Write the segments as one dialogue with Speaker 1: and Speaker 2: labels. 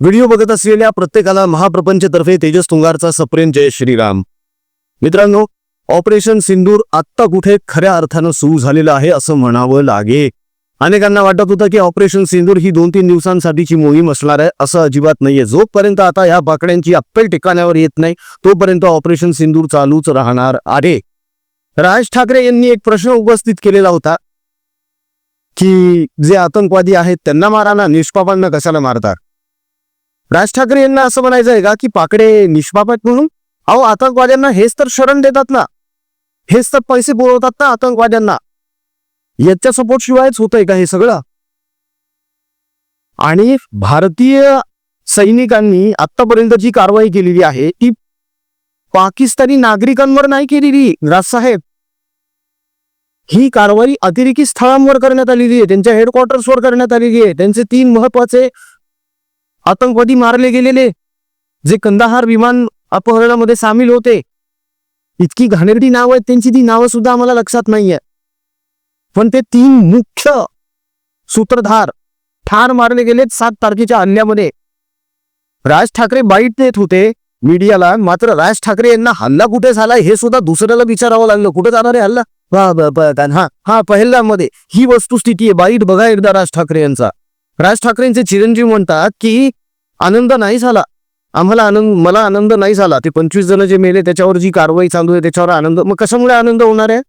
Speaker 1: Video बघत असलेल्या प्रत्येकाला महाप्रपंचतर्फे तेजस तुंगारचा सप्रेम जय श्रीराम. मित्रांनो ऑपरेशन सिंदूर आत्ता कुठे खऱ्या अर्थानं सुरू झालेलं आहे असं म्हणावं लागे. अनेकांना वाटत होतं की ऑपरेशन सिंदूर ही दोन तीन दिवसांसाठीची मोहीम असणार आहे असं अजिबात नाहीये. जोपर्यंत आता या बाकड्यांची अप्पेल ठिकाण्यावर येत नाही तोपर्यंत ऑपरेशन सिंदूर चालूच राहणार आहे. राज ठाकरे यांनी एक प्रश्न उपस्थित केलेला होता की जे आतंकवादी आहेत त्यांना मारा ना निष्पापांना कशाला मारतात? राज ठाकरे यांना असं म्हणायचं आहे का की पाकडे निष्पाप आहेत म्हणून? अहो आतंकवाद्यांना हेच तर शरण देतात ना. हेच तर पैसे पुरवतात ना आतंकवाद्यांना. याच्या सपोर्ट शिवायच होतंय का हे सगळं? आणि भारतीय सैनिकांनी आतापर्यंत जी कारवाई केलेली आहे ती पाकिस्तानी नागरिकांवर नाही केलेली राजसाहेब ही कारवाई अतिरेकी स्थळांवर करण्यात आलेली आहे त्यांच्या हेडक्वार्टर्सवर करण्यात आलेली आहे. त्यांचे तीन महत्त्वाचे आतंकवादी मारले गेलेले जे कंदाहार विमान अपहरणामध्ये सामील होते. इतकी घाणेरडी नावं आहेत त्यांची ती नावं सुद्धा आम्हाला लक्षात नाहीये. पण ते तीन मुख्य सूत्रधार ठार मारले गेलेत सात तारखेच्या हल्ल्यामध्ये. राज ठाकरे बाईट देत होते मीडियाला मात्र राज ठाकरे यांना हल्ला कुठे झाला हे सुद्धा दुसऱ्याला विचारावं लागलं. कुठे जाणार आहे हल्ला? हा हा हा पहिल्यामध्ये ही वस्तुस्थिती आहे बाईट बघा एकदा राज ठाकरे यांचा. राज ठाकरेंचे चिरंजीव म्हणतात की आनंद नाही झाला. आम्हाला आनंद मला आनंद नाही झाला. ते पंचवीस जण जे मेले त्याच्यावर जी कारवाई चालू आहे त्याच्यावर आनंद मग कशामुळे आनंद होणार आहे?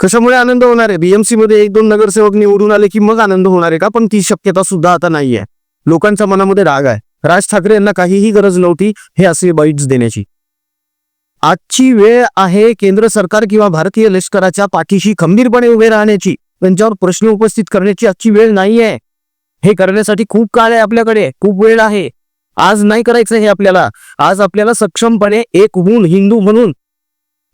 Speaker 1: कशामुळे आनंद होणार आहे? बीएमसी मध्ये एक दोन नगरसेवक निवडून आले की मग आनंद होणार आहे का? पण ती शक्यता सुद्धा आता नाहीये लोकांच्या मनामध्ये राग आहे. राज ठाकरे यांना काहीही गरज नव्हती हे असे बाईट्स देण्याची. आजची वेळ आहे केंद्र सरकार किंवा भारतीय लष्कराच्या पाठीशी खंबीरपणे उभे राहण्याची. त्यांच्यावर प्रश्न उपस्थित करण्याची आजची वेळ नाही आहे हे करण्यासाठी खूप काळ आहे आपल्याकडे. खूप वेळ आहे. आज नाही करायचं हे आपल्याला. आज आपल्याला सक्षमपणे एक होऊन हिंदू म्हणून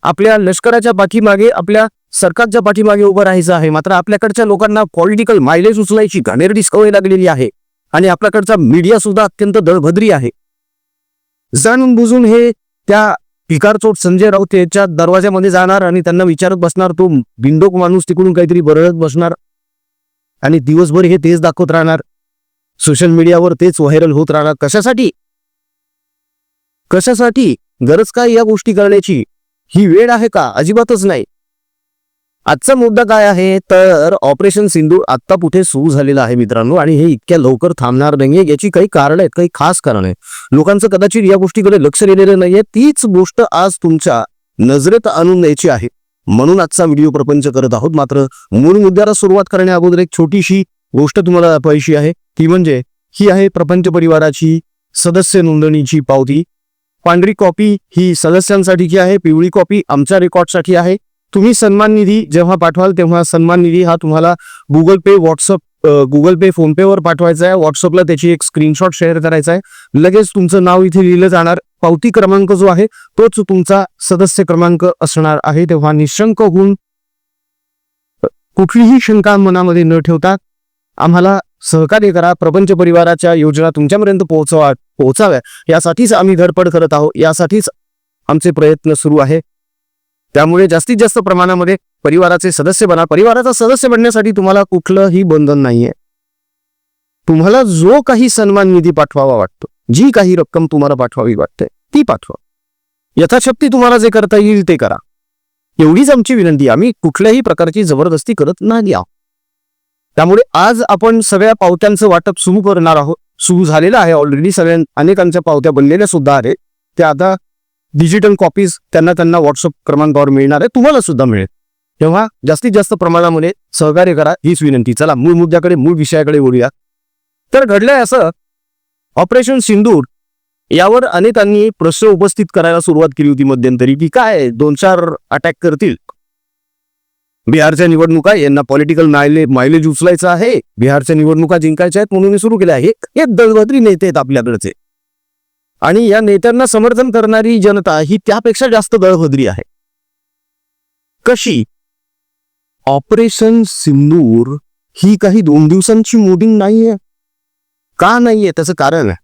Speaker 1: आपल्या लष्कराच्या पाठीमागे आपल्या सरकारच्या पाठीमागे उभं राहायचं आहे. मात्र आपल्याकडच्या लोकांना पॉलिटिकल मायलेज उचलायची घाणेरडी सवय लागलेली आहे. आणि आपल्याकडचा मीडिया सुद्धा अत्यंत दळभद्री आहे. जाणून बुजून हे त्या पिकारचोट संजय राऊत याच्या दरवाज्यामध्ये जाणार आणि त्यांना विचारत बसणार तो बिंडोक माणूस तिकडून काहीतरी बरळत बसणार आणि दिवसभर हे तेच दाखवत राहणार. सोशल मीडियावर तेच व्हायरल होत राहणार. कशासाठी? कशासाठी? गरज काय या गोष्टी करण्याची? ही वेळ आहे का? अजिबातच नाही. आजचा मुद्दा काय आहे? तर ऑपरेशन सिंधू आत्ता कुठे सुरू झालेलं आहे मित्रांनो आणि हे इतक्या लवकर थांबणार नाहीये याची काही कारण आहेत काही खास कारण आहे लोकांचं कदाचित या गोष्टीकडे लक्ष दिलेलं नाहीये. तीच गोष्ट आज तुमच्या नजरेत आणून द्यायची आहे. म्हणून आजचा व्हिडिओ प्रपंच करत आहोत. मात्र मूळ मुद्द्याला सुरुवात करण्या अगोदर एक छोटीशी गोष्ट तुम्हाला दाखवायची आहे. ती म्हणजे ही आहे प्रपंच परिवाराची सदस्य नोंदणीची पावती. पांढरी कॉपी ही सदस्यांसाठीची आहे पिवळी कॉपी आमच्या रेकॉर्डसाठी आहे. तुम्ही सन्मान निधी जेव्हा पाठवाल तेव्हा सन्मान निधी हा तुम्हाला Google Pay WhatsApp Google Pay PhonePe वर पाठवायचा आहे. व्हॉट्सअपला त्याची एक स्क्रीनशॉट शेअर करायचा आहे. लगेच तुमचं नाव इथे लिहिलं जाणार. पावती क्रमांक जो आहे तोच तुमचा सदस्य क्रमांक असणार आहे. तेव्हा निशंक होऊन कुठलीही शंका मनामध्ये न ठेवता आम्हाला सहकार्य करा. प्रपंच परिवाराच्या योजना तुमच्यापर्यंत पोहोचवा पोहोचाव्या यासाठीच आम्ही धडपड करत आहोत. यासाठीच आमचे प्रयत्न सुरू आहे. त्यामुळे जास्तीत जास्त प्रमाणामध्ये परिवाराचे सदस्य बना परिवाराचा सदस्य बनण्यासाठी तुम्हाला कुठलंही बंधन नाहीये. तुम्हाला जो काही सन्मान निधी पाठवावा वाटतो जी काही रक्कम तुम्हाला पाठवावी वाटते ती पाठवा. यथाशक्ती तुम्हाला जे करता येईल ते करा. एवढीच आमची विनंती आम्ही कुठल्याही प्रकारची जबरदस्ती करत नाही आहोत. त्यामुळे आज आपण सगळ्या पावत्यांचं वाटप सुरू करणार आहोत. सुरू झालेलं आहे ऑलरेडी सगळ्या अनेकांच्या पावत्या बनलेल्या सुद्धा आहेत. त्या आता डिजिटल कॉपीज त्यांना त्यांना व्हॉट्सअप क्रमांकावर मिळणार आहे तुम्हाला सुद्धा मिळेल. तेव्हा जास्तीत जास्त प्रमाणामध्ये सहकार्य करा हीच विनंती. चला मूळ मुद्द्याकडे मूळ विषयाकडे बोलूया तर घडलंय असं ऑपरेशन सिंदूर यावर अनेकांनी प्रश्न उपस्थित करायला सुरुवात केली होती मध्यंतरी की काय दोन चार अटॅक करतील? बिहारच्या निवडणुका यांना पॉलिटिकल मायले मायलेज उचलायचं आहे. बिहारच्या निवडणुका जिंकायच्या आहेत म्हणून सुरू केल्या आहे. हे दळभद्री नेते आहेत आपल्याकडचे. आणि या नेत्यांना समर्थन करणारी जनता ही त्यापेक्षा जास्त दळभद्री आहे. कशी? ऑपरेशन सिंदूर ही काही दोन दिवसांची मोहीम नाहीये. का नाहीये? त्याचं कारण? आहे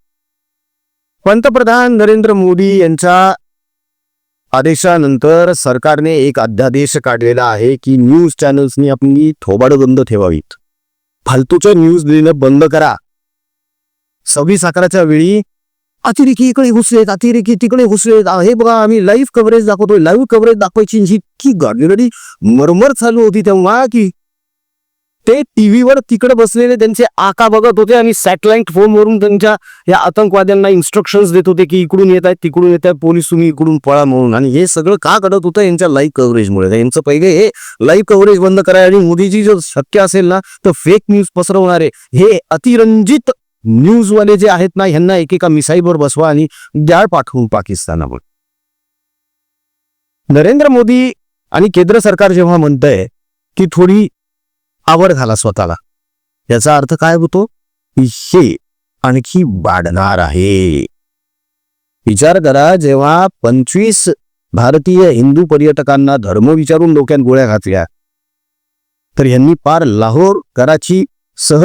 Speaker 1: पंतप्रधान नरेंद्र मोदी यांच्या आदेशानंतर सरकारने एक अध्यादेश काढलेला आहे की न्यूज चॅनल्सनी आपली थोबाड बंद ठेवावीत. फालतूच्या न्यूज देणं बंद करा. सव्वीस अकराच्या वेळी अतिरेकी इकडे घुसलेत अतिरेकी तिकडे घुसलेत हे बघा आम्ही लाईव्ह कव्हरेज दाखवतोय. लाईव्ह कव्हरेज दाखवायची जितकी इतकी मरमर चालू होती तेव्हा की ते टीव्हीवर तिकडे बसलेले त्यांचे आका बघत होते आणि सॅटेलाइट फोनवरून त्यांच्या या आतंकवाद्यांना इन्स्ट्रक्शन्स देत होते की इकडून येत आहेत तिकडून येत आहेत पोलीस तुम्ही इकडून पळा म्हणून. आणि हे सगळं का घडत होतं यांच्या लाईव्ह कव्हरेजमुळे यांचं पहिले हे लाईव्ह कव्हरेज बंद कराय आणि मोदीजी जर शक्य असेल ना तर फेक न्यूज पसरवणारे हे अतिरंजित न्यूजवाले जे आहेत ना ह्यांना एकेका मिसाईलवर बसवा आणि द्याळ पाठवून पाकिस्तानावर. नरेंद्र मोदी आणि केंद्र सरकार जेव्हा म्हणतंय की थोडी आवड घाला स्वतःला याचा अर्थ काय होतो? हे आणखी वाढणार आहे. विचार करा जेव्हा पंचवीस भारतीय हिंदू पर्यटकांना धर्म विचारून डोक्यात गोळ्या घातल्या तर यांनी पार लाहोर कराची सह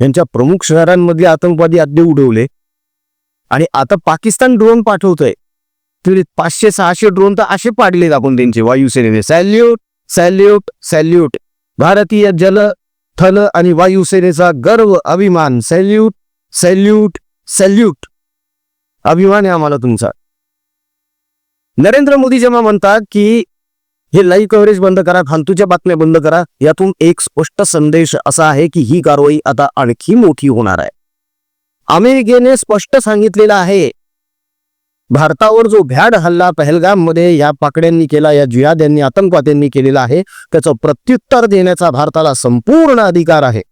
Speaker 1: यांच्या प्रमुख शहरांमधले आतंकवादी अड्डे उडवले. आणि आता पाकिस्तान ड्रोन पाठवतोय. तर पाचशे सहाशे ड्रोन तर असे पाडलेत आपण त्यांचे वायुसेनेने. Salute salute salute. भारतीय जल थल आणि वायुसेनेचा गर्व अभिमान. Salute salute salute. अभिमान आहे आम्हाला तुमचा. नरेंद्र मोदी जेव्हा म्हणतात की हे लाईव्ह कव्हरेज बंद करा फालतूच्या बातम्या बंद करा. यातून एक स्पष्ट संदेश असा आहे की ही कारवाई आता आणखी मोठी होणार आहे. अमेरिकेने स्पष्ट सांगितलेलं आहे भारतावर जो भ्याड हल्ला पहलगाममध्ये या पाकड्यांनी केला या जिहाद्यांनी आतंकवाद्यांनी केलेला आहे त्याचं प्रत्युत्तर देण्याचा भारताला संपूर्ण अधिकार आहे.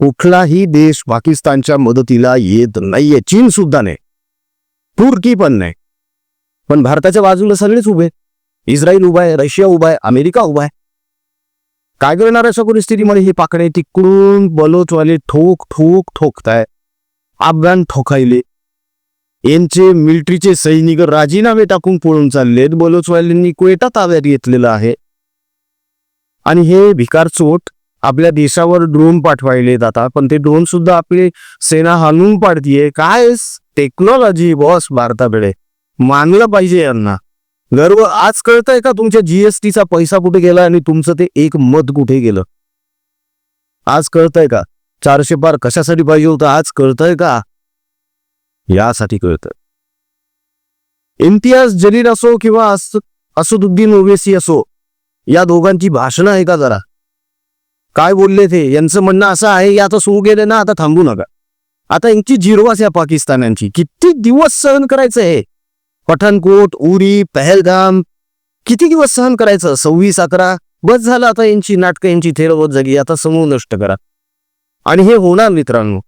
Speaker 1: कुठलाही देश पाकिस्तानच्या मदतीला येत नाहीये चीन सुद्धा नाही. तुर्की पण नाही. पण भारताच्या बाजूला सगळेच उभे इस्रायल उभा आहे रशिया उभा आहे अमेरिका उभा आहे. काय करणार अशा परिस्थितीमध्ये? हे पाकडे तिकडून बलोचवाले ठोक ठोक ठोकताय. अफगाण ठोकायले. यांचे मिलिटरीचे सैनिक राजीनामे टाकून पळून चाललेत. बलोचवाल्यांनी क्वेटा ताब्यात घेतलेलं आहे. आणि हे भिकार चोट आपल्या देशावर ड्रोन पाठवायले जातात पण ते ड्रोन सुद्धा आपली सेना हाणून पाडतीये. काय? टेक्नॉलॉजी बॉस भारताकडे. मानलं पाहिजे यांना. गर्व. आज कळतंय का तुमच्या जीएसटीचा पैसा कुठे गेला आणि तुमचं ते एक मत कुठे गेलं? आज कळतंय का? चारशे पार कशासाठी पाहिजे होतं? आज कळतंय का? यासाठी कळतं इम्तियाज जलील असो किंवा अस असदुद्दीन ओवेसी असो या दोघांची भाषणं आहे का जरा. काय बोलले ते? यांचं म्हणणं असं आहे या आता सुरू केलं ना आता थांबू नका. आता यांची जिरवास या पाकिस्तानांची किती दिवस सहन करायचं आहे पठाणकोट उरी पहलगाम. किती दिवस सहन करायचं? सव्वीस अकरा? बस झालं आता यांची नाटकं यांची थेरवत जागी. आता समूह नष्ट करा. आणि हे होणार मित्रांनो.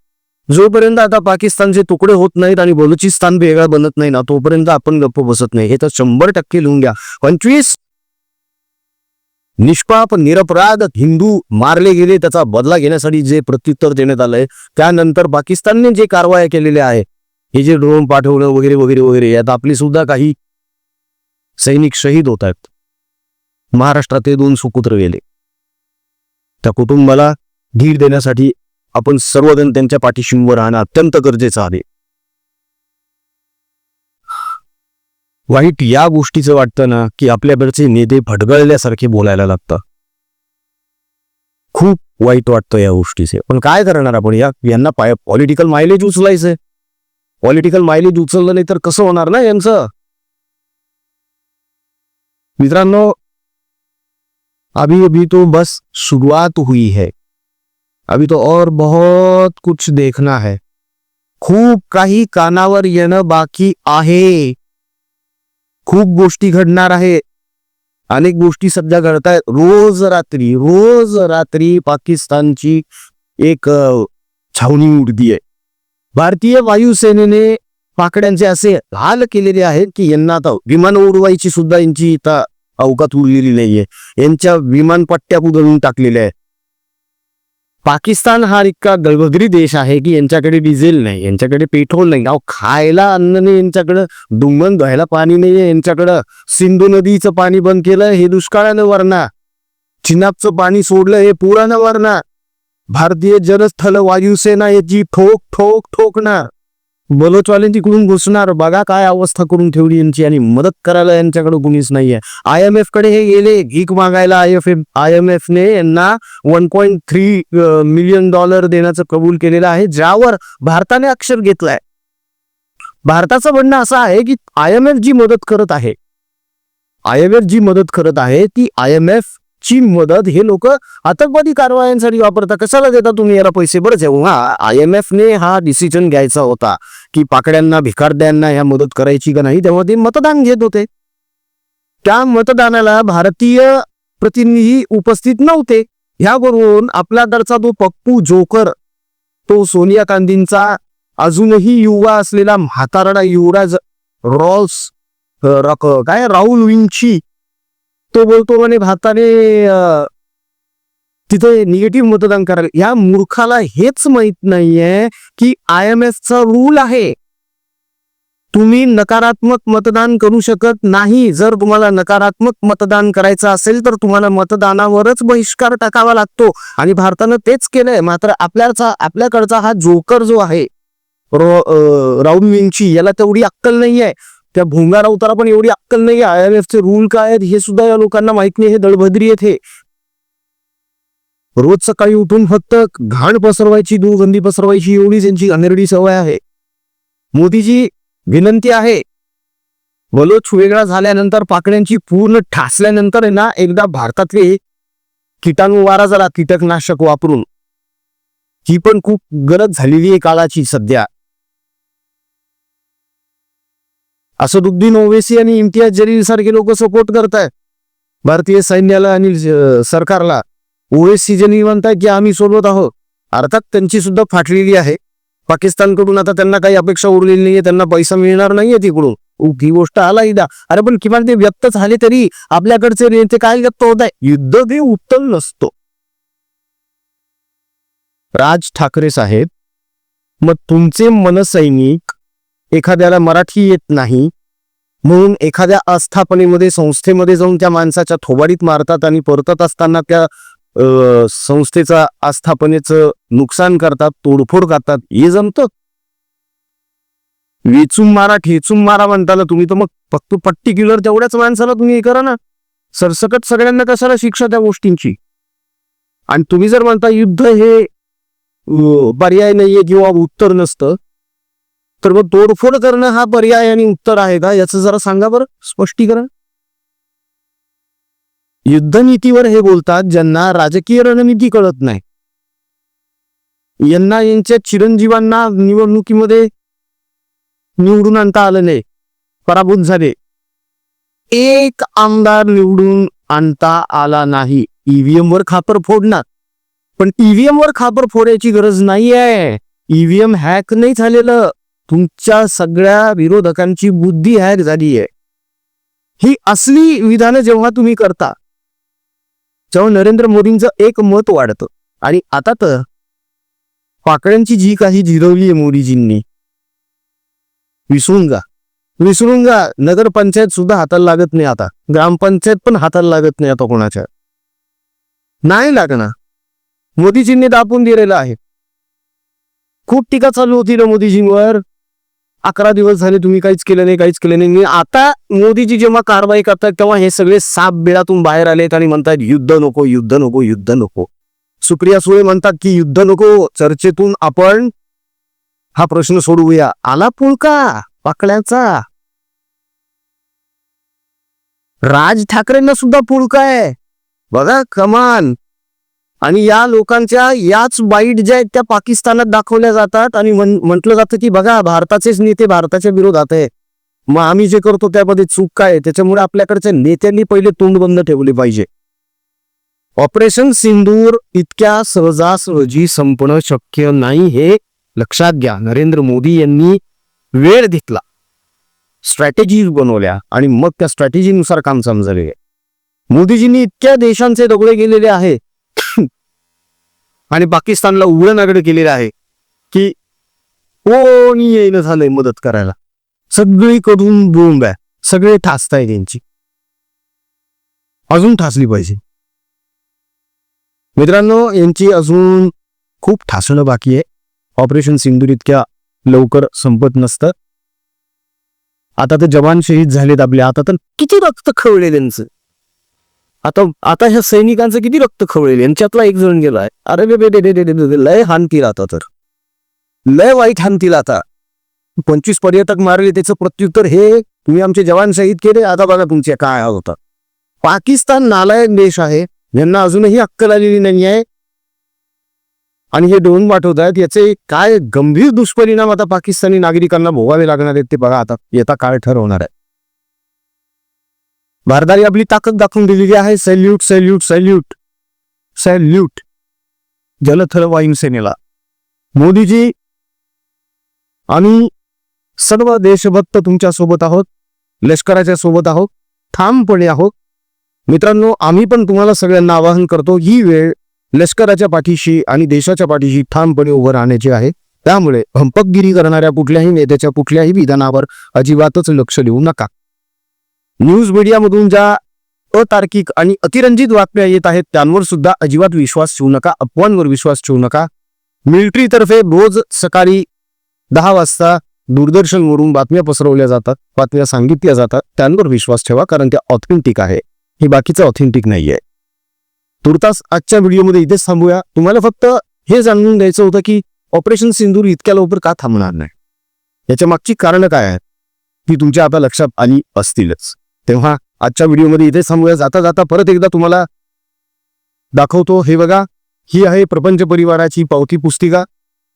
Speaker 1: जोपर्यंत आता पाकिस्तानचे तुकडे होत नाहीत आणि बलुचिस्तान वेगळा बनत नाही ना तोपर्यंत आपण गप्प बसत नाही. हे तर शंभर टक्के लिहून घ्या. पंचवीस. निष्पाप निरपराध हिंदू मारले गेले त्याचा बदला घेण्यासाठी जे प्रत्युत्तर देण्यात आलंय त्यानंतर पाकिस्तानने जे कारवाया केलेल्या आहे हे जे ड्रोन पाठवलं वगैरे वगैरे वगैरे यात आपली सुद्धा काही सैनिक शहीद होत आहेत. महाराष्ट्रात दोन सुपुत्र गेले. त्या कुटुंबाला धीर देण्यासाठी आपण सर्वजण त्यांच्या पाठीशी उभं राहणं अत्यंत गरजेचं आहे. वाईट या गोष्टीचं वाटतं ना की आपल्याकडचे नेते फटगळल्यासारखे बोलायला लागतं खूप वाईट वाटतं या गोष्टीचे. पण काय करणार आपण या? यांना पाय पॉलिटिकल मायलेज उचलायचंय. पॉलिटिकल मायलेज उचललं नाही तर कसं होणार ना यांचं? मित्रांनो अभी अभी तो बस शुरुआत हुई है। अभी तो और बहुत कुछ देखना है। खूप काही कानावर येणं बाकी आहे। खूप गोष्टी घडणार आहे। अनेक गोष्टी सध्या घडतायत रोज रात्री रोज रात्री पाकिस्तानची एक छावणी उडती आहे भारतीय वायुसेनेने पाकड्यांचे असे हाल केलेले आहेत की यांना आता विमान उडवायची सुद्धा यांची इथं अवकात उरलेली नाहीये. यांच्या विमान पट्ट्या उधळून टाकलेल्या आहेत. पाकिस्तान हा इतका गलबगरी देश आहे की यांच्याकडे डिझेल नाही यांच्याकडे पेट्रोल नाही. अहो खायला अन्न नाही यांच्याकडं डुंगण धुवायला पाणी नाहीये यांच्याकडं सिंधू नदीचं पाणी बंद केलं हे दुष्काळानं वरणा चिनाबचं पाणी सोडलं हे पुरानं वरणा भारतीय जलस्थल वायुसेना याची ठोक ठोक ठोकणार बलोचवाले तिकडून घुसणार. बघा काय अवस्था करून ठेवली यांची आणि मदत करायला यांच्याकडे कुणीच नाहीये. आय एम एफकडे हे गेले. भीक मागायला I F I M F ने यांना one point three million dollar देण्याचं कबूल केलेलं आहे ज्यावर भारताने अक्षर घेतलाय. भारताचं म्हणणं असं आहे की आय एम एफ जी मदत करत आहे आय एम एफ जी मदत करत आहे ती आय एम एफ ची मदत हे लोक आतंकवादी कारवायांसाठी वापरता कशाला देता तुम्ही याला पैसे? बरं जेव्हा आय एम एफ ने हा डिसिजन घ्यायचा होता की पाकड्यांना भिकारद्यांना ह्या मदत करायची का नाही तेव्हा ते मतदान घेत होते. त्या मतदानाला भारतीय प्रतिनिधी उपस्थित नव्हते. ह्यावरून आपल्याकडचा तो पप्पू जोकर तो सोनिया गांधींचा अजूनही युवा असलेला म्हातारडा युवराज रॉल्स रक- काय राहुल विंची तो बोलतो म्हणे भारताने तिथे निगेटिव्ह मतदान करायला या मूर्खाला हेच माहीत नाहीये की आय एम चा रूल आहे. तुम्ही नकारात्मक मतदान करू शकत नाही. जर तुम्हाला नकारात्मक मतदान करायचं असेल तर तुम्हाला मतदानावरच बहिष्कार टाकावा लागतो. आणि भारतानं तेच केलंय. मात्र आपल्याचा आपल्याकडचा हा जोकर जो आहे रो- अ, विंची याला तेवढी अक्कल नाहीये. त्या भोंगा राऊताला पण एवढी अक्कल नाही आय एम चे रूल काय आहेत हे सुद्धा या लोकांना माहीत नाही. हे दळभद्री आहेत हे रोज सकाळी उठून फक्त घाण पसरवायची दुर्गंधी पसरवायची एवढी त्यांची अनेरडी सवय आहे. मोदीजी विनंती आहे. बलोच वेगळा झाल्यानंतर पाकड्यांची पूर्ण ठासल्यानंतर आहे ना एकदा भारतातले किटाणू वारा जरा कीटकनाशक वापरून. ही पण खूप गरज झालेली आहे काळाची सध्या. असदुद्दीन ओवेसी आणि इम्तियाज जलील सारखे लोक सपोर्ट करतायत भारतीय सैन्याला आणि सरकारला. ओवेसी ज्यांनी म्हणताय की आम्ही सोबत आहोत. अर्थात त्यांची सुद्धा फाटलेली आहे. पाकिस्तानकडून आता त्यांना काही अपेक्षा उरलेली नाहीये त्यांना पैसा मिळणार नाहीये तिकडून. ही गोष्ट आला इदा. अरे पण किमान ते व्यक्त झाले तरी आपल्याकडचे नेते काय व्यक्त होत आहे? युद्ध हे उत्तम नसतो. राज ठाकरे साहेब मग तुमचे मनसैनिक एखाद्याला मराठी येत नाही म्हणून एखाद्या आस्थापनेमध्ये संस्थेमध्ये जाऊन त्या माणसाच्या थोबाडीत मारतात आणि परतत असताना त्या संस्थेचा आस्थापनेचं नुकसान करतात तोडफोड करतात हे जमतं? वेचून मारा ठेचून मारा म्हणताना तुम्ही तर मग फक्त पर्टिक्युलर तेवढ्याच माणसाला तुम्ही हे करा ना. सरसकट सगळ्यांना कशाला शिक्षा त्या गोष्टींची? आणि तुम्ही जर म्हणता युद्ध हे पर्याय नाहीये किंवा उत्तर नसतं तर मग तोडफोड करणं हा पर्याय आणि उत्तर आहे का? याचं जरा सांगा बरं स्पष्टीकरण. युद्धनीतीवर हे बोलतात ज्यांना राजकीय रणनीती कळत नाही. यांना यांच्या चिरंजीवांना निवडणुकीमध्ये निवडून आणता आलं नाही. पराभूत झाले. एक आमदार निवडून आणता आला नाही. ईव्हीएम वर खापर फोडणार. पण ईव्हीएम वर खापर फोडायची गरज नाहीये. ईव्हीएम हॅक नाही झालेलं. तुमच्या सगळ्या विरोधकांची बुद्धी हॅक झाली आहे ही असली विधानं जेव्हा तुम्ही करता तेव्हा नरेंद्र मोदींचं एक मत वाढतं. आणि आता तर पाकड्यांची जी काही जिरवली आहे मोदीजींनी विसरून जा. विसरून जा नगरपंचायत सुद्धा हाताला लागत नाही आता. ग्रामपंचायत पण हाताला लागत नाही आता कोणाच्या. नाही लागणार. मोदीजींनी दापून दिलेलं आहे. खूप टीका चालू होती ना मोदीजींवर? अकरा दिवस झाले तुम्ही काहीच केलं नाही काहीच केलं नाही. आता मोदीजी जेव्हा कारवाई करतात तेव्हा हे सगळे साप बिळातून बाहेर आलेत आणि म्हणतात युद्ध नको युद्ध नको युद्ध नको. सुप्रिया सुळे म्हणतात की युद्ध नको चर्चेतून आपण हा प्रश्न सोडवूया. आला पुळका पाकळ्याचा. राज ठाकरेंना सुद्धा पुळका आहे. बघा कमान आणि या लोकांच्या याच वाईट ज्या आहेत त्या पाकिस्तानात दाखवल्या जातात आणि म्हटलं जातं की बघा भारताचेच नेते भारताच्या विरोधात आहे. मग आम्ही जे करतो त्यामध्ये चूक काय आहे? त्याच्यामुळे आपल्याकडच्या नेत्यांनी पहिले तोंड बंद ठेवले पाहिजे. ऑपरेशन सिंदूर इतक्या सहजासहजी संपणं शक्य नाही हे लक्षात घ्या. नरेंद्र मोदी यांनी वेळ घेतला. स्ट्रॅटेजी बनवल्या आणि मग त्या स्ट्रॅटेजीनुसार काम समजले मोदीजींनी इतक्या देशांचे दगडे गेलेले आहे. आणि पाकिस्तानला उघडं नागड केलेलं आहे की कोणी येणं झालंय मदत करायला. सगळीकडून बोंब आहे. सगळे ठासताय त्यांची. अजून ठासली पाहिजे. मित्रांनो यांची अजून खूप ठासणं बाकी आहे. ऑपरेशन सिंदूर इतक्या लवकर संपत नसतं. आता तर जवान शहीद झालेत आपले. आता तर किती रक्त खवळे त्यांचं. आता आता ह्या सैनिकांचं किती रक्त खवळेल? यांच्यातला एक जण गेलाय. अरे बे बे डे बे बे लय हानतील आता तर. लय वाईट हानतील आता पंचवीस पर्यटक मारले त्याचं प्रत्युत्तर हे तुम्ही आमचे जवान शहीद केले आता बघा तुमचे काय हाल पाकिस्तान नालायक देश आहे. यांना अजूनही अक्कल आलेली नाही आहे. आणि हे ड्रोन पाठवत आहेत. याचे काय गंभीर दुष्परिणाम आता पाकिस्तानी नागरिकांना भोगावे लागणार आहेत ते बघा आता. येता काळ ठरवणार आहे? भारताने आपली ताकद दाखवून दिलेली आहे. Salute salute salute salute. जलथल वायुसेनेला. मोदीजी आम्ही सर्व देशभक्त तुमच्यासोबत आहोत. लष्कराच्या सोबत आहोत. ठामपणे आहोत. मित्रांनो आम्ही पण तुम्हाला सगळ्यांना आवाहन करतो ही वेळ लष्कराच्या पाठीशी आणि देशाच्या पाठीशी ठामपणे उभं राहण्याची आहे. त्यामुळे भंपकगिरी करणाऱ्या कुठल्याही नेत्याच्या कुठल्याही विधानावर अजिबातच लक्ष देऊ नका. न्यूज मीडियामधून ज्या अतार्किक आणि अतिरंजित बातम्या येत आहेत त्यांवर सुद्धा अजिबात विश्वास ठेवू नका अफवांवर विश्वास ठेवू नका. मिलिटरीतर्फे रोज सकाळी दहा वाजता दूरदर्शनवरून बातम्या पसरवल्या जातात बातम्या सांगितल्या जातात त्यांवर विश्वास ठेवा कारण त्या ऑथेंटिक आहे. हे बाकीचं ऑथेंटिक नाहीये. तुर्तास आजच्या व्हिडिओमध्ये इथेच थांबूया. तुम्हाला फक्त हे जाणून द्यायचं होतं की ऑपरेशन सिंदूर इतक्या लवकर का थांबणार नाही? याच्या मागची कारणं काय आहेत? ती तुमच्या आता लक्षात आली असतीलच. तेव्हा आजच्या व्हिडिओमध्ये इथे थांबूया. जाता जाता परत एकदा तुम्हाला दाखवतो. हे बघा ही आहे प्रपंच परिवाराची पावती पुस्तिका.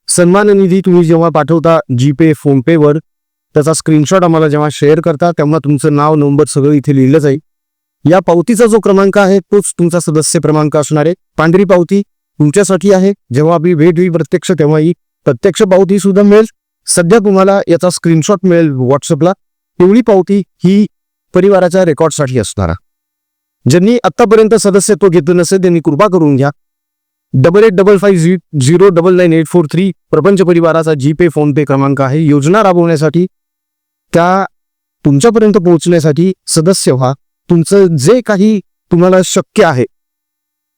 Speaker 1: सन्मान निधी तुम्ही जेव्हा पाठवता जीपे फोनपेवर त्याचा स्क्रीनशॉट आम्हाला जेव्हा शेअर करता तेव्हा तुमचं नाव नंबर सगळं इथे लिहिलं जाईल. या पावतीचा जो क्रमांक आहे तोच तुमचा सदस्य क्रमांक असणार आहे. पांढरी पावती तुमच्यासाठी आहे. जेव्हा आपली भेट होईल प्रत्यक्ष तेव्हा ही प्रत्यक्ष पावती सुद्धा मिळेल. सध्या तुम्हाला याचा स्क्रीनशॉट मिळेल व्हॉट्सअपला पिवळी पावती ही परिवाराच्या रेकॉर्डसाठी असणारा. ज्यांनी आतापर्यंत सदस्यत्व घेतलं नसेल त्यांनी कृपा करून घ्या. Double eight double five Z zero double nine eight four three प्रपंच परिवाराचा जीपे फोन पे क्रमांक आहे. योजना राबवण्यासाठी त्या तुमच्यापर्यंत पोहोचण्यासाठी सदस्य व्हा. तुमचं जे काही तुम्हाला शक्य आहे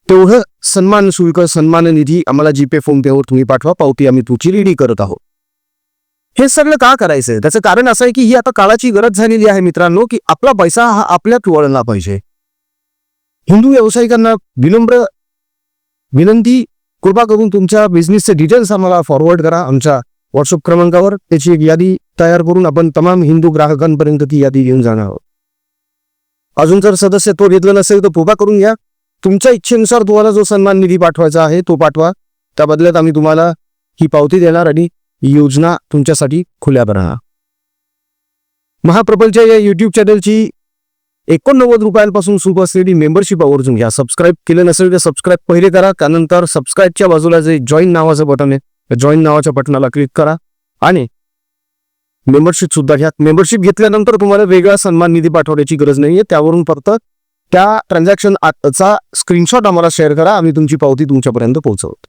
Speaker 1: तेवढं सन्मान शुल्क सन्मान निधी आम्हाला जीपे फोन पेवर तुम्ही पाठवा. पावती आम्ही तुमची रेडी करत आहोत. हे सगळं का करायचंय? त्याचं कारण असं आहे की ही आता काळाची गरज झालेली आहे मित्रांनो की आपला पैसा हा आपल्यात वळला पाहिजे. हिंदू व्यावसायिकांना विनम्र विनंती कृपा करून तुमच्या बिझनेसचे डिटेल्स आम्हाला फॉरवर्ड करा. आमच्या व्हॉट्सअप क्रमांकावर त्याची एक यादी तयार करून आपण तमाम हिंदू ग्राहकांपर्यंत ती यादी घेऊन जाणार आहोत. अजून जर सदस्यत्व घेतलं नसेल तर कृपा करून घ्या तुमच्या इच्छेनुसार तुम्हाला जो सन्मान निधी पाठवायचा आहे तो पाठवा. त्या बदल्यात आम्ही तुम्हाला ही पावती देणार आणि योजना तुमच्यासाठी खुल्या करणार महाप्रबलच्या या युट्यूब चॅनलची एकोणनव्वद रुपयांपासून सुरू असलेली मेंबरशिप आवर्जून घ्या. सबस्क्राईब केलं नसेल तर सबस्क्राईब पहिले करा. त्यानंतर सबस्क्राईबच्या बाजूला जे जॉईन नावाचं बटन आहे जॉईन नावाच्या बटनाला क्लिक करा. आणि मेंबरशिप सुद्धा घ्या. मेंबरशिप घेतल्यानंतर तुम्हाला वेगळा सन्मान निधी पाठवण्याची गरज नाहीये. त्यावरून फक्त त्या ट्रान्झॅक्शन चा स्क्रीनशॉट आम्हाला शेअर करा. आम्ही तुमची पावती तुमच्यापर्यंत पोहोचवतो.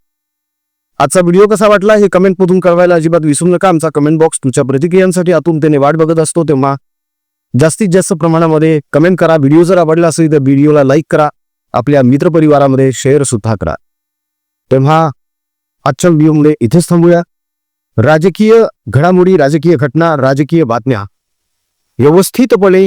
Speaker 1: आजचा व्हिडिओ कसा वाटला हे कमेंट मधून कळवायला अजिबात विसरू नका. आमचा कमेंट बॉक्स तुमच्या प्रतिक्रियांसाठी आतून वाट बघत असतो तेव्हा जास्तीत जास्त प्रमाणामध्ये कमेंट करा. व्हिडिओ जर आवडला असेल तर व्हिडिओला लाईक करा. आपल्या मित्रपरिवारामध्ये शेअर सुद्धा करा. तेव्हा आजच्या व्हिडिओमध्ये इथेच थांबूया. राजकीय घडामोडी राजकीय घटना राजकीय बातम्या. व्यवस्थितपणे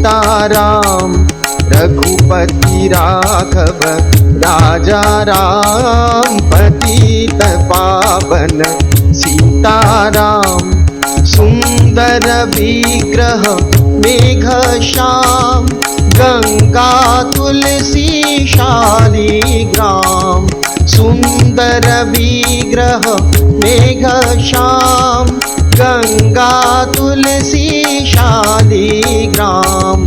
Speaker 2: सीताराम रघुपति राघव राजा राम पतित पावन। सीताराम सुन्दर विग्रह मेघ श्याम गङ्गा तुलसी शालिग्राम सुन्दर विग्रह मेघ श्याम गंगा तुलसी शालिग्राम।